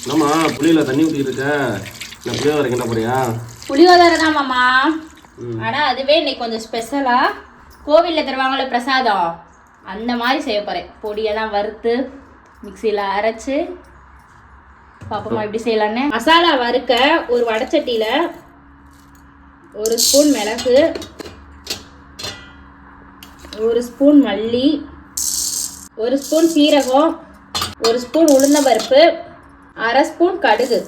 என்னம்மா புளியில தண்ணி ஊற்றிட்டு இருக்க. நான் புளியோதரை கிண்ட போறியா? புளியோதரை தான் மாமா ம். ஆனா அதுவே இன்னைக்கு கொஞ்சம் ஸ்பெஷலா. கோவில்ல தருவாங்களே பிரசாதம். அந்த மாதிரி செய்ய போறேன். பொடியெல்லாம் வறுத்து மிக்சியில அரைச்சு. பாப்போமா எப்படி செய்யலான்னு. மசாலா வறுக்க ஒரு வடச்சட்டியில ஒரு ஸ்பூன் மிளகு ஒரு ஸ்பூன் மல்லி ஒரு ஸ்பூன் சீரகம் ஒரு ஸ்பூன் உளுந்தம்பருப்பு அரை ஸ்பூன் கடுகு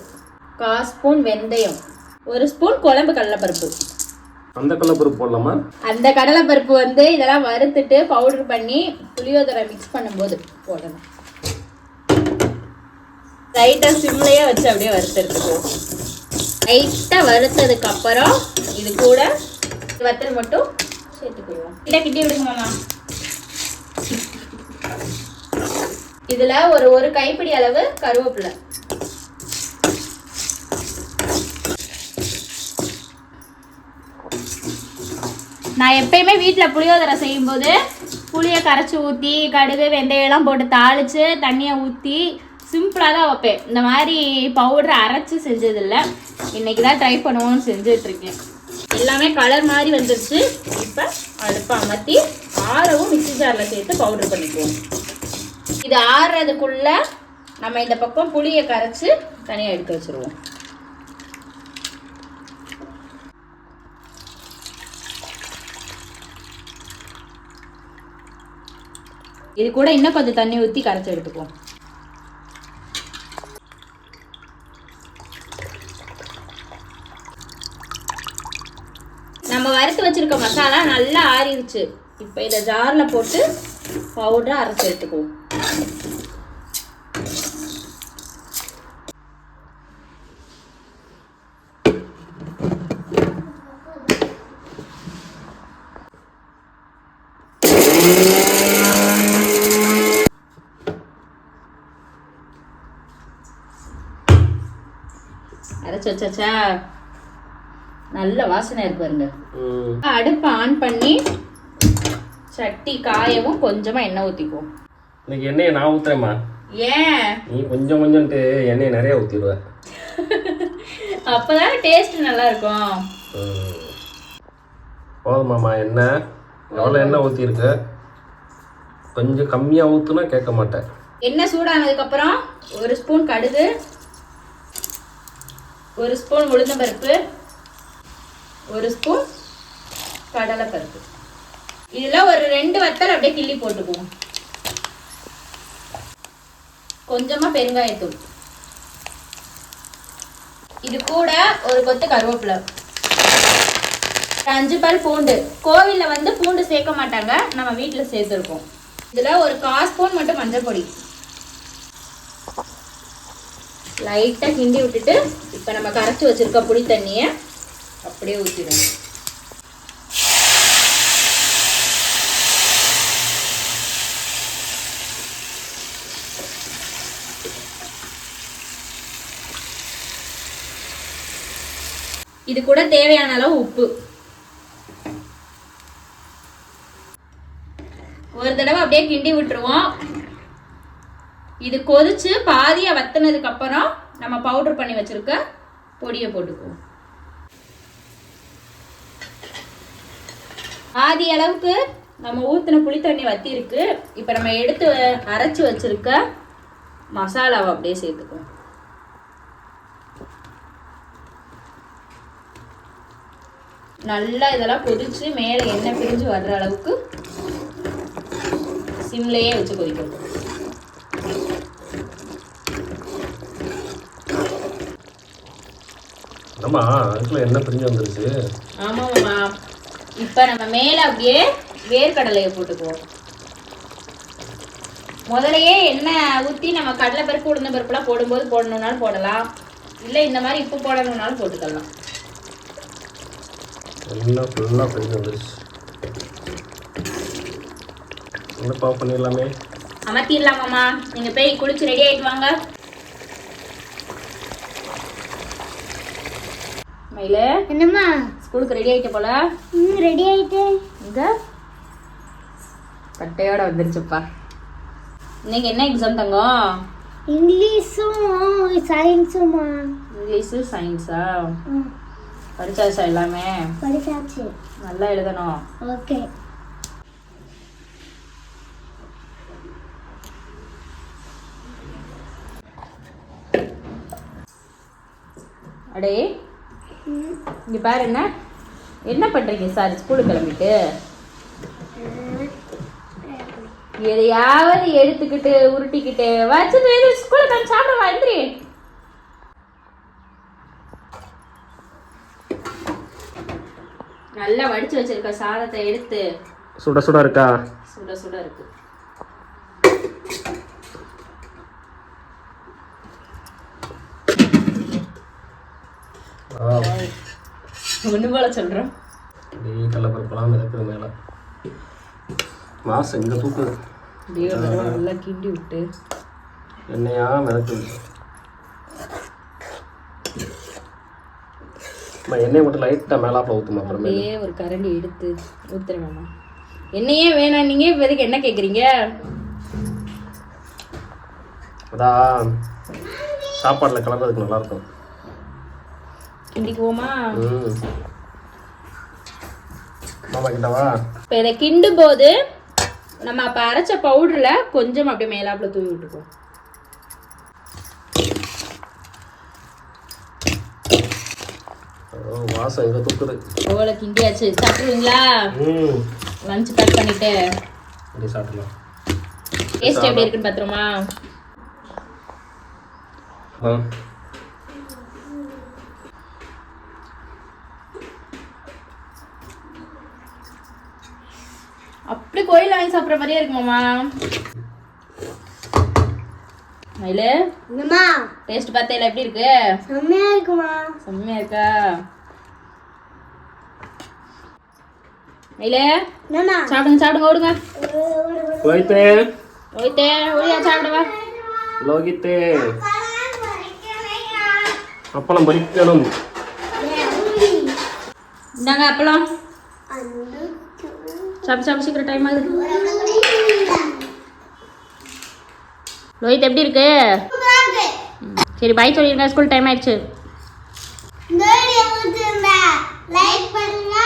கால் ஸ்பூன் வெந்தயம் ஒரு ஸ்பூன் குழம்பு கடலைப்பருப்பு. அந்த கடலப்பருப்பு போடலாமா? அந்த கடலைப்பருப்பு வந்து இதெல்லாம் வறுத்துட்டு பவுடர் பண்ணி புளியோதரை மிக்ஸ் பண்ணும்போது போடணும். லைட்டாக சிம்லையே வச்சு அப்படியே வறுத்துருக்கோம் லைட்டாக வறுத்ததுக்கு அப்புறம் இது கூட வத்தல் மட்டும் சேர்த்துக்குவோம் கிட்ட கிட்டி விடுங்க மாமா. இதுல ஒரு ஒரு கைப்பிடி அளவு கருவேப்பிலை. நான் எப்பயுமே வீட்டில் புளியோதரை செய்யும்போது புளியை கரைச்சி ஊற்றி கடுகு வெந்தயம்லாம் போட்டு தாளித்து தண்ணியை ஊற்றி சிம்பிளாக தான் வைப்பேன். இந்த மாதிரி பவுடரை அரைச்சி செஞ்சதில்ல. இன்றைக்கி தான் ட்ரை பண்ணுவோம்னு செஞ்சிட்ருக்கேன். எல்லாமே கலர் மாதிரி வந்துருச்சு. இப்போ அடுப்பை அமர்த்தி ஆறவும் மிக்சி ஜாரில் சேர்த்து பவுடர் பண்ணிக்குவோம். இது ஆறுறதுக்குள்ளே நம்ம இந்த பக்கம் புளியை கரைச்சி தனியாக எடுத்து வச்சுருவோம். இது கூட இன்னும் கொஞ்சம் தண்ணி ஊற்றி கரைச்சி எடுத்துக்குவோம். நம்ம வறுத்து வச்சுருக்க மசாலா நல்லா ஆறிடுச்சு இப்போ இதை ஜாரில் போட்டு பவுடரை அரைச்சி எடுத்துக்குவோம். அரைச்சி வச்சாச்சா நல்ல வாசனை இருக்கு பாருங்க. அடுப்பை ஆன் பண்ணி சட்டி காயவும் கொஞ்சமா எண்ணெய் ஊற்றிக்குவோம் இன்னைக்கு எண்ணெயை நான் ஊத்துறேம்மா. ஏன்? நீ கொஞ்சம் கொஞ்சம்ட்டு எண்ணெயை நிறைய ஊற்றிடுவ அப்பதானே டேஸ்ட் நல்லா இருக்கும். போதுமாம்மா எண்ணெய். எவ்வளோ எண்ணெய் ஊற்றிருக்கு கொஞ்சம் கம்மியாக ஊற்றுனா கேட்க மாட்டேன். எண்ணெய் சூடானதுக்கு அப்புறம் ஒரு ஸ்பூன் கடுகு ஒரு ஸ்பூன் உளுந்தம்பருப்பு ஒரு ஸ்பூன் கடலைப்பருப்பு இதில் ஒரு ரெண்டு வத்தல் அப்படியே கிள்ளி போட்டுக்குவோம். கொஞ்சமா பெருங்காயத்தூள். இது கூட ஒரு கொத்து கருவேப்பிலை. ஒரு அஞ்சு பால் பூண்டு. கோவில்ல வந்து பூண்டு சேர்க்க மாட்டாங்க. நம்ம வீட்டில் சேர்த்துருக்கோம் இதுல ஒரு கால் ஸ்பூன் மட்டும் மஞ்சள் பொடி. லைட்டா கிண்டி விட்டுட்டு இப்போ நம்ம கரைச்சி வச்சிருக்க புளி தண்ணியை அப்படியே ஊற்றிடுவோம் இது கூட தேவையான அளவு உப்பு. ஒரு தடவை அப்படியே கிண்டி விட்டுருவோம். இது கொதிச்சு பாதியாக வத்தினதுக்கு அப்புறம் நம்ம பவுடர் பண்ணி வச்சுருக்க பொடியை போட்டுக்குவோம். பாதி அளவுக்கு நம்ம ஊற்றின புளி தண்ணி வத்திருக்கு இப்போ நம்ம எடுத்து அரைச்சி வச்சுருக்க மசாலாவை அப்படியே சேர்த்துக்குவோம். நல்லா இதெல்லாம் கொதிச்சு மேலே எண்ணெய் பிரிஞ்சு வர்ற அளவுக்கு சிம்லேயே வச்சு கொதிக்கணும். அதுக்குள்ள எண்ணெய் பிரிஞ்சு வந்துருச்சு? இப்போ நம்ம மேலே அப்படியே வேர்க்கடலையை போட்டுக்குவோம். முதலையே எண்ணெய் ஊற்றி நம்ம கடலை பருப்பு உளுந்த பருப்புலாம் போடும்போது போடணுன்னாலும் போடலாம். இல்லை இந்த மாதிரி இப்போ போடணுன்னாலும் போட்டுக்கலாம். எண்ணெய் ஃபுல்லாக பிரிஞ்சு வந்துருச்சு. என்னப்பா பண்ணிடலாமே? அமர்த்திடலாமாம்மா நீங்கள் போய் குளிச்சு ரெடி ஆகிட்டு வாங்க. மயிலு என்னம்மா? ஸ்கூலுக்கு ரெடி ஆகிட்ட போல? ம் ரெடி ஆயிட்டு. இங்க பட்டையோட வந்துருச்சுப்பா. இன்னைக்கு என்ன எக்ஸாம் தங்கம்? இங்கிலீஷும் சயின்ஸுமா இங்கிலீஷு சயின்ஸா படிச்சாச்சா எல்லாமே? படிச்சாச்சு. நல்லா எழுதணும். ஓகே. அடே இங்க பாரு என்ன? என்ன பண்றீங்க சார் ஸ்கூலுக்கு கிளம்பிட்டு? எதையாவது எடுத்துக்கிட்டு உருட்டிக்கிட்டு வச்சுட்டு ஸ்கூலுக்கு கிளம்பி சாப்பிடவா? எந்திரி. நல்லா வடிச்சு வச்சிருக்க சாதத்தை எடுத்து. சுட சுட இருக்கா? சுட சுட இருக்கு. ஒண்ணு போல சொல்றோம். அப்படியே கடலப்பருப்பெல்லாம் மிதக்குது மேலே. மாசம் இங்கே தூக்குது. அப்படியே நல்லா கிண்டி விட்டு. எண்ணெயா மிதக்குது. எண்ணெய் மட்டும் லைட்டாக மேலாப்பில் ஊற்றுமா அப்புறமே அப்படியே ஒரு கரண்டி எடுத்து மாமா. என்னையே வேணாம். நீங்க இப்ப எதுக்கு என்ன கேக்குறீங்க? அதான் சாப்பாட்டில் கலர்றதுக்கு நல்லாயிருக்கும் மாமா கிட்டவா இப்போ இதை கிண்டும் போது நம்ம அப்போ அரைச்ச பவுடரில் கொஞ்சம் அப்படியே மேலாப்புல தூவி விட்டுக்குவோம் வாசம் இங்கே தூக்குது. ஓலை கிண்டியாச்சு. சாப்பிடுவீங்களா? லஞ்ச் பேக் பண்ணிட்டு. சாப்பிடலாம். டேஸ்ட் எப்படி இருக்குன்னு பார்த்துருமா அப்படி கோயில் வாங்கி சாப்பிட்ற மாதிரியே இருக்கு மாமா. மயிலு என்னம்மா? டேஸ்ட் பார்த்தேல எப்படி இருக்கு? செம்மையா இருக்குமா? செம்மையா இருக்கா? மயிலு என்னம்மா? சாப்பிடுங்க சாப்பிடுங்க ஓடுங்க. லோகித்தே ஓய்த்தே ஓடியா சாப்பிடுவா லோகித்தே அப்பளம் பறிக்கணும். இந்தாங்க அப்பளம். சாப்பிட்டு சாப்பிட்டு சீக்கிரம் டைம் ஆகுது லோஹித் எப்படி இருக்கு? சரி பாய் சொல்லிருங்க. ஸ்கூல் டைம் ஆயிடுச்சு. லைக் பண்ணுங்க.